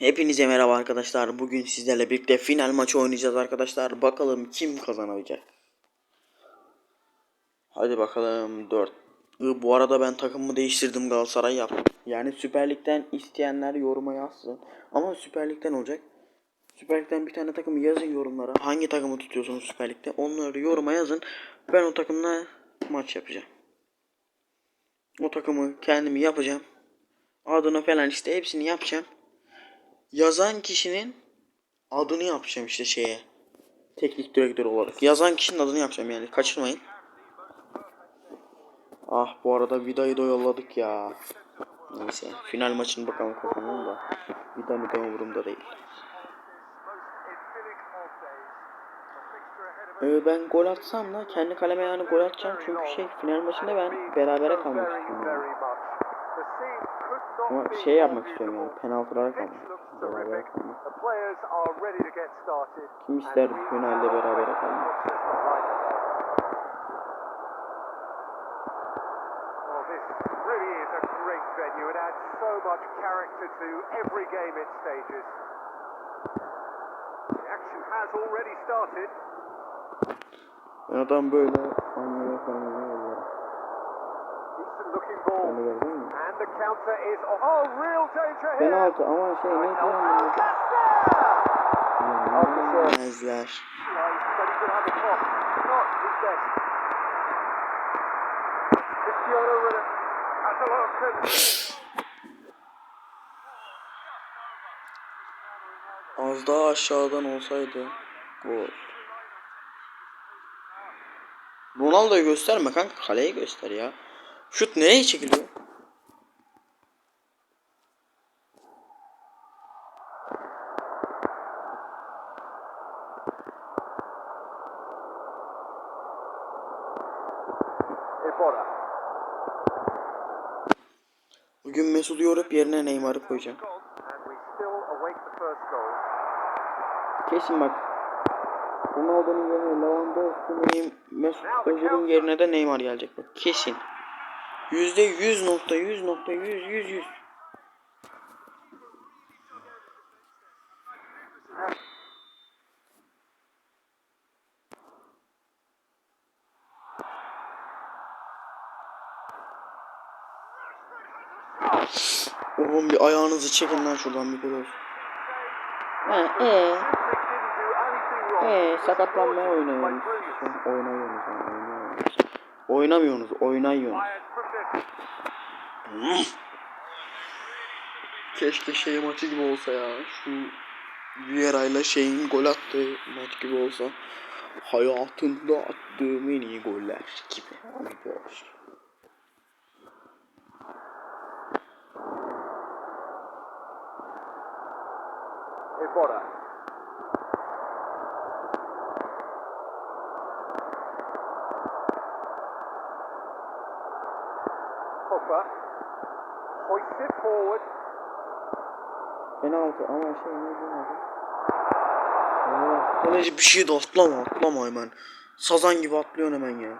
Hepinize merhaba arkadaşlar. Bugün sizlerle birlikte final maçı oynayacağız arkadaşlar. Bakalım kim kazanacak. Hadi bakalım 4. Bu arada ben takımımı değiştirdim Galatasaray yaptım. Yani Süper Lig'den isteyenler yoruma yazsın. Ama Süper Lig'den olacak. Süper Lig'den bir tane takım yazın yorumlara. Hangi takımı tutuyorsunuz Süper Lig'de? Onları yoruma yazın. Ben o takımla maç yapacağım. O takımı kendimi yapacağım. Adını falan işte hepsini yapacağım yazan kişinin adını yapacağım işte şeye. Teknik direktör olarak. Yazan kişinin adını yapacağım yani. Kaçırmayın. Ah bu arada Vida'yı da yolladık ya. Neyse. Final maçını bakalım kazanalım da. Vida mı da umurumda değil. Ee, ben gol atsam da kendi kaleme yani gol atacağım çünkü şey final maçında ben berabere kalmak istiyorum. Ama şey yapmak istiyorum yani penaltılara kalmak. Kim ister finalde berabere kalmak? Much character to every game it stages. The action has already started. Ben adam böyle anlıyor falan looking ball. And the counter is. Oh, real danger here. Penaltı ama şey ne diyorum. Cristiano Ronaldo has a lot of Az daha aşağıdan olsaydı gol. Ronaldo'yu gösterme kanka kaleyi göster ya. Şut nereye çekiliyor? Bugün Mesut'u yorup yerine Neymar'ı koyacağım. Kesin bak. Ronaldo'nun yerine Lewandowski'nin Mesut Özil'in yerine de Neymar gelecek bak. Kesin. Yüzde yüz nokta yüz nokta yüz yüz yüz. Oğlum bir ayağınızı çekin lan şuradan bir gol. He, ee, ee, sakatlanmaya oynuyorsunuz. Oynuyorsunuz, oynuyorsunuz. Oynamıyorsunuz, progresses. Keşke şey maçı gibi olsa ya. Şu Vieira'yla şeyin gol attığı maç gibi olsa. Hayatımda attığım en iyi goller gibi. Iborra. Pogba. Forward. Penaltı ama şey ne Allah. Kaleci bir şey de atlama atlama hemen. Sazan gibi atlıyorsun hemen ya.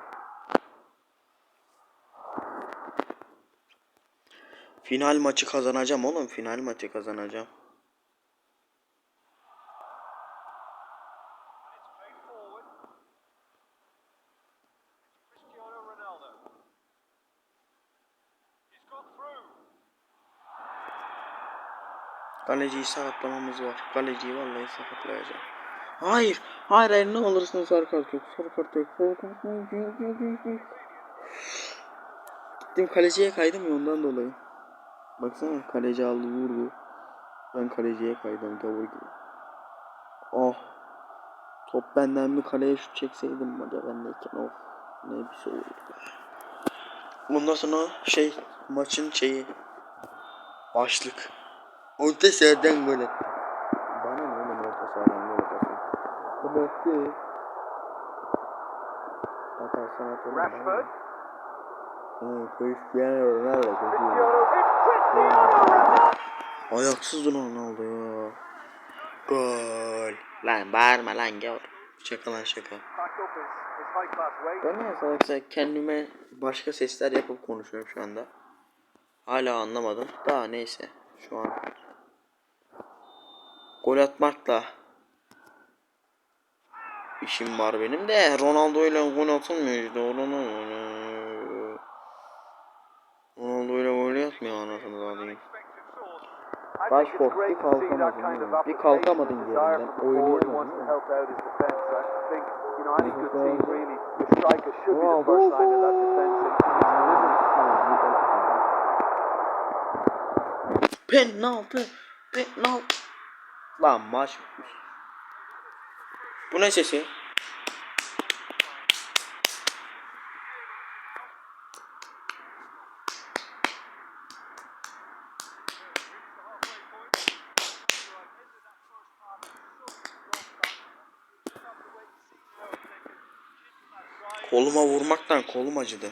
Final maçı kazanacağım oğlum. Final maçı kazanacağım. Cristiano Ronaldo. He's got through. Kaleciyi sakatlamamız var. Kaleciyi vallahi sakatlayacağım. Hayır. Hayır hayır ne olursun sarı kart yok. Sarı kart yok. Sarı kart yok. Gittim kaleciye kaydım ya ondan dolayı. Baksana kaleci aldı vurdu. Ben kaleciye kaydım gavur gibi. Oh. Top benden bir kaleye şut çekseydim acaba bendeyken of. Ne bir şey olurdu. Bundan sonra şey maçın şeyi başlık. Orta sahadan gol attı. Bana ne oğlum orta sahadan gol atasın. Bu baktı. Atarsan ne? Rashford. Hı, Cristiano Ronaldo. Cristiano. Ayaksız Ronaldo ya. Gol. Lan bağırma lan gel. Şaka lan şaka. Ben niye salaksa kendime başka sesler yapıp konuşuyorum şu anda. Hala anlamadım. Daha neyse. Şu an Gol atmakla işim var benim de Ronaldo ile gol atılmıyor işte Ronaldo Ronaldo ile gol atmıyor anasını it's Rashford, bir kalkamadın ya. Bir kalkamadın yerinden. Oynayamadın. Penaltı. Penaltı. Lan maç. Bu ne sesi? Koluma vurmaktan kolum acıdı.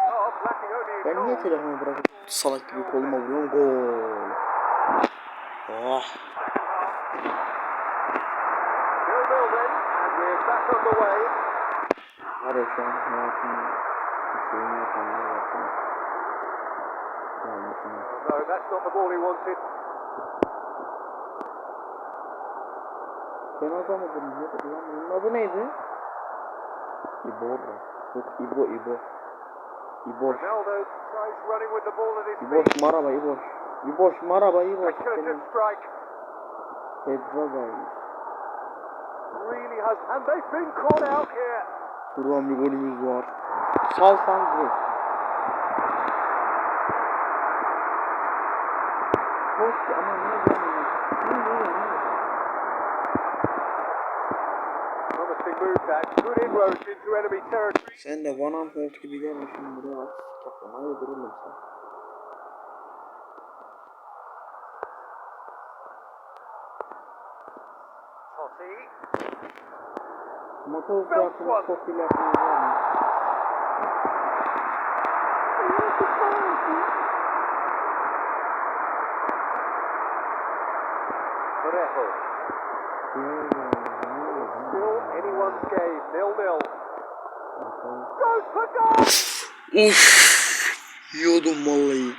Oh, lacking only in Ben niye telefonu bırakıp salak gibi koluma vuruyorum? Gol. Oh. Var ya şu an hayatımın bir şeyini yapanlar şunu. No, that's not the ball he wanted. Ben adamıdım. Ne dedi lan? Bunun adı neydi? İbora. Yok İbo İbo. İboş. İboş maraba İboş. İboş maraba İboş. Out here. Buradan bir golümüz var. Salsan gol. Hoş ama ne zaman? Sen de Van Aanholt gibi gelmişsin buraya. Kafana yedirelim sen. Motor iyi lafınız var mı? Parejo. Uf, yiyordum vallahi.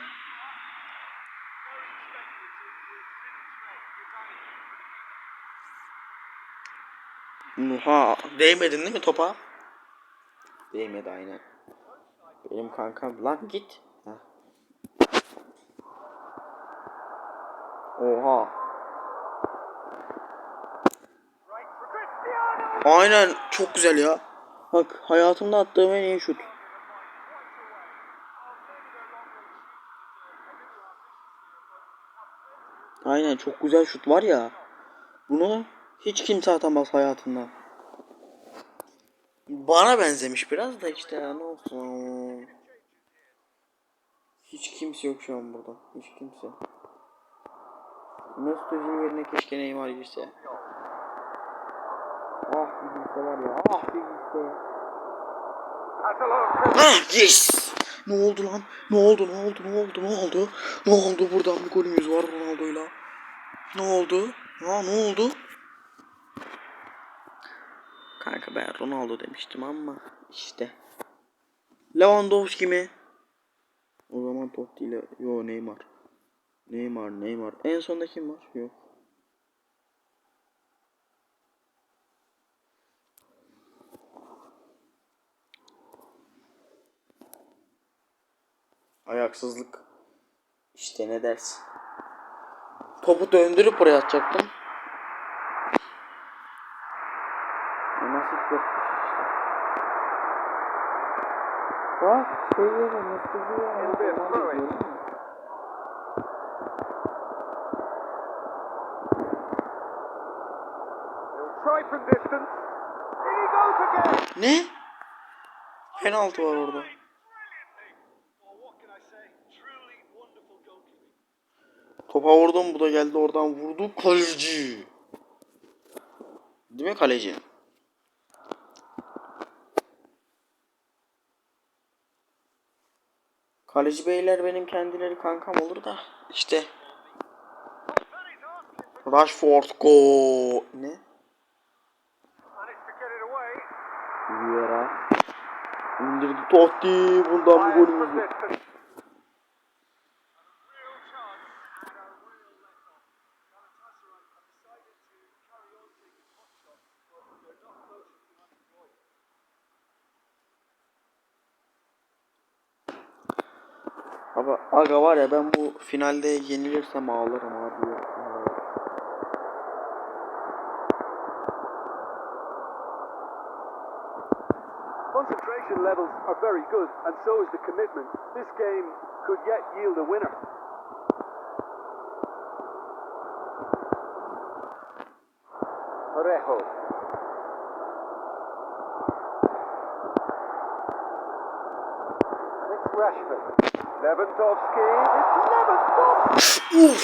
Oha, değmedin değil mi topa? Değmedi aynen. Benim kankam lan git. Heh. Oha. Cristiano. Aynen çok güzel ya. Bak hayatımda attığım en iyi şut. Aynen çok güzel şut var ya. Bunu hiç kimse atamaz hayatında. Bana benzemiş biraz da işte ya ne olsun. Hiç kimse yok şu an burada. Hiç kimse. Mesut Özil yerine keşke Neymar girse. Ah bir girse var ya. Ah bir. Atalanta. Ah yes. Ne oldu lan? Ne oldu? Ne oldu? Ne oldu? Ne oldu? Ne oldu? Buradan bir golümüz var Ronaldo'yla. Ne oldu? Ya ne oldu? Kanka ben Ronaldo demiştim ama işte. Lewandowski mi? O zaman Totti ile yo Neymar. Neymar, Neymar. En sonda kim var? Yok. Ayaksızlık. İşte ne dersin? Topu döndürüp buraya atacaktım. Nasip yokmuş işte. Bak şey yere goes again. Ne? Penaltı var orada. Topa vurdum bu da geldi oradan vurdu kaleci. Değil mi kaleci? Kaleci beyler benim kendileri kankam olur da işte. Rashford go ne? Vieira indirdi Totti bundan bir Fires golümüz from var. distance. Abi aga var ya ben bu finalde yenilirsem ağlarım abi. Concentration levels are very good, and so is the commitment. This game could yet yield a winner. It's Rashford. Lewandowski. Lewandowski.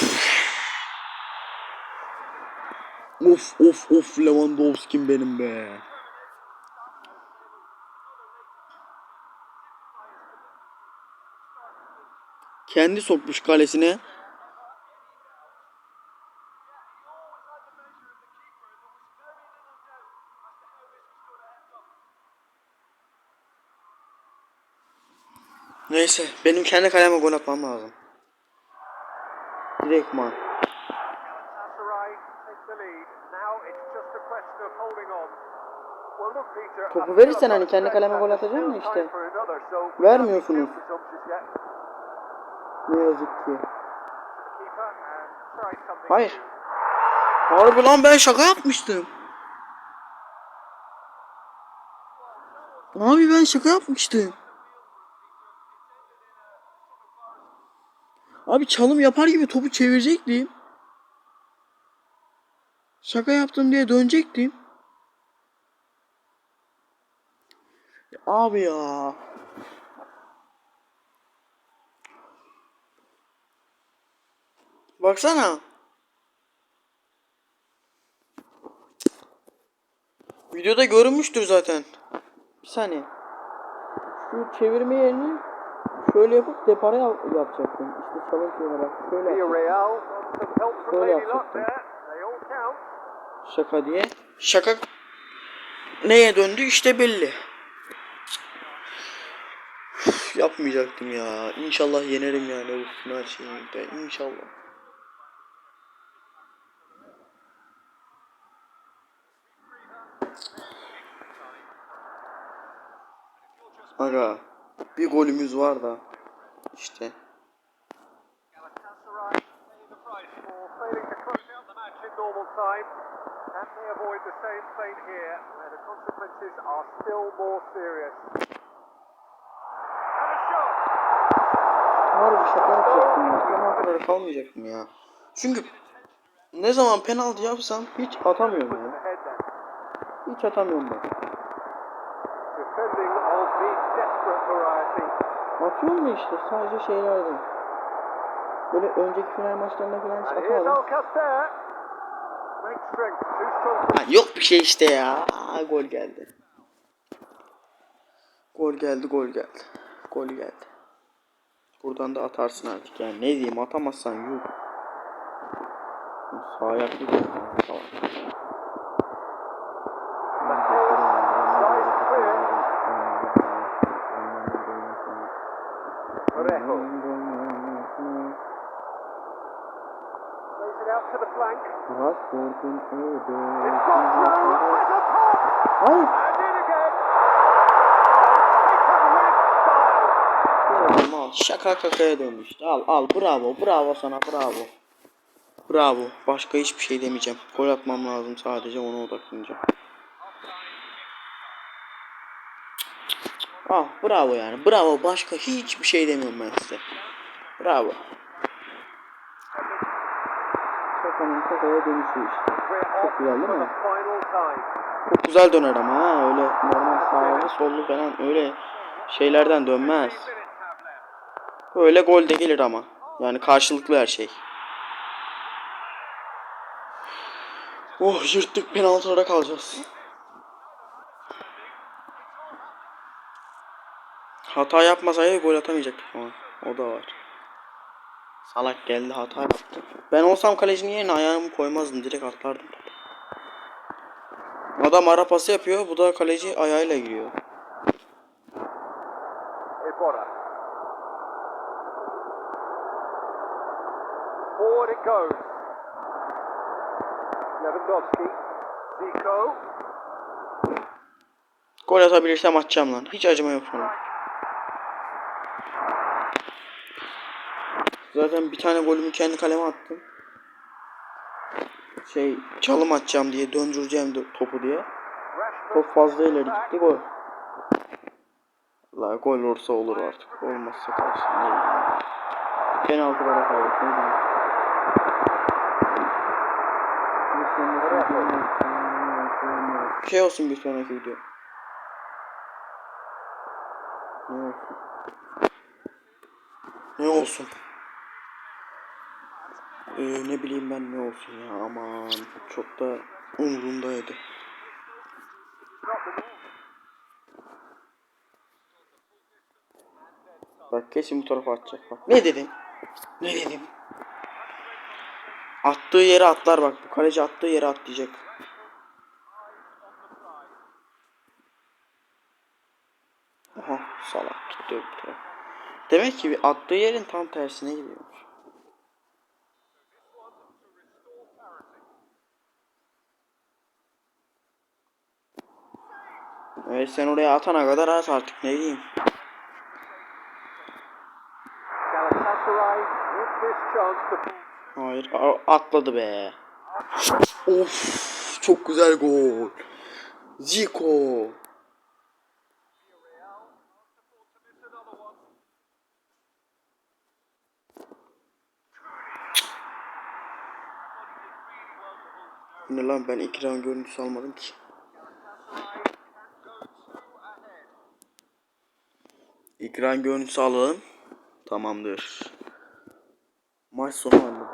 Of of of Lewandowski'm benim be. Kendi sokmuş kalesine. Neyse benim kendi kaleme gol atmam lazım. Direktman. Topu verirsen hani kendi kaleme gol still ya işte. Vermiyorsunuz. Ne yazık ki. Hayır. Harbi lan ben şaka yapmıştım. Abi ben şaka yapmıştım. Abi çalım yapar gibi topu çevirecektim. Şaka yaptım diye dönecektim. Ya Abi ya. Baksana. Videoda görünmüştür zaten. Bir saniye. Şu çevirme yerini şöyle yapıp depara yap yapacaktım. İşte çalım şeyine bak. Şöyle yapacaktım. Şöyle yapacaktım. Şaka diye. Şaka neye döndü işte belli. Üf, Yapmayacaktım ya. İnşallah yenerim yani bu final şeyinde. İnşallah. Aga bir golümüz var da işte. Harbi şaka yapacaktım ya. Penaltı kadar kalmayacaktım ya. Çünkü ne zaman penaltı yapsam hiç atamıyorum ya. Hiç atamıyorum ben. Defending of the Atıyorum da işte sadece şeylerde. Böyle önceki final maçlarında falan for Ha, yok bir şey işte ya. Aa, gol geldi. Gol geldi, gol geldi. Gol geldi. Buradan da atarsın artık yani. Ne diyeyim atamazsan yuh. Sağ ayaklı Tamam. The top. Hayır. Al. Şaka kakaya dönmüştü. Al al bravo bravo sana bravo. Bravo. Başka hiçbir şey demeyeceğim. Gol atmam lazım sadece ona odaklanacağım. Ah bravo yani. Bravo. Başka hiçbir şey demiyorum ben size. Bravo. Şakanın kakaya dönüşü işte. Çok güzel değil mi? Çok güzel döner ama ha. Öyle normal sağlı sollu falan öyle şeylerden dönmez. Öyle gol de gelir ama. Yani karşılıklı her şey. Oh yırttık penaltılara kalacağız. Hata yapmasaydı gol atamayacaktık ama. O da var. Salak geldi hata yaptı. Ben olsam kalecinin yerine ayağımı koymazdım. Direkt atlardım. Adam ara pası yapıyor. Bu da kaleci ayağıyla giriyor. Iborra. Forward it goes. Lewandowski. Zico. Gol atabilirsem atacağım lan. Hiç acıma yok sonra. Zaten bir tane golümü kendi kaleme attım. Şey çalım atacağım diye döndüreceğim topu diye. Çok fazla ileri gitti gol. La gol olursa olur artık. Olmazsa kalsın. Ne bileyim. Penaltı bana kaldık. Ne bileyim. Bir sonraki Şey olsun bir sonraki video. Ne olsun? Ne olsun? Ee, ne bileyim ben ne olsun ya aman çok da umurumdaydı. Bak kesin bu tarafa atacak bak. Ne dedim? Ne dedim? Attığı yere atlar bak. Bu kaleci attığı yere atlayacak. Aha salak gitti öbür taraf. Demek ki attığı yerin tam tersine gidiyormuş. Evet sen oraya atana kadar at artık ne diyeyim. Hayır atladı be. Of çok güzel gol. Zico. Ne lan ben ekran görüntüsü almadım ki. Ekran görüntüsü alalım. Tamamdır. Maç sonu anladım.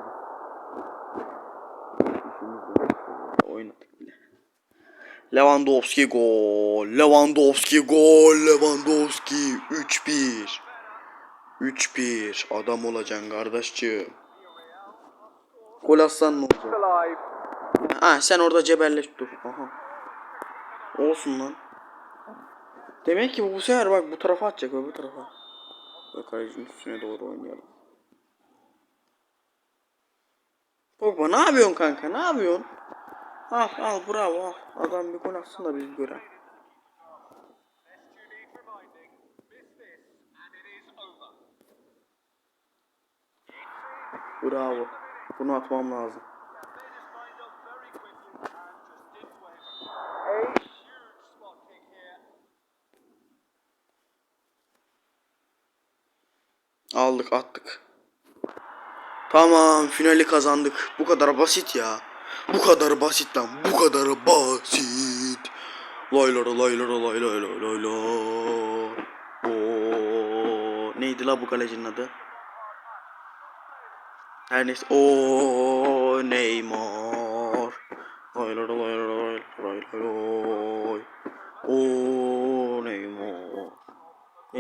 Oynadık bile. Lewandowski gol. Lewandowski gol. Lewandowski 3-1. 3-1. Adam olacaksın kardeşçiğim. Gol atsan ne olacak? Ha sen orada cebelleş dur. Aha. Olsun lan. Demek ki bu, bu sefer bak bu tarafa atacak öbür tarafa. Bak kalecinin üstüne doğru oynayalım. Pogba ne yapıyorsun kanka ne yapıyorsun? Al al bravo al. Adam bir gol atsın da biz görelim. Bravo. Bunu atmam lazım. A huge spot kick here. Aldık attık. Tamam finali kazandık. Bu kadar basit ya. Bu kadar basit lan. Bu kadar basit. Lay lay lara lay lay lay lay lay. Oo, neydi la bu kalecinin adı? Her neyse. O Neymar lay lay lay. O Neymar.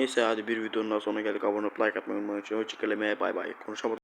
Neyse hadi bir videonun daha sonuna geldik. Abone olup like atmayı unutmayın. Hoşçakalın. Bay bay. Konuşamadım.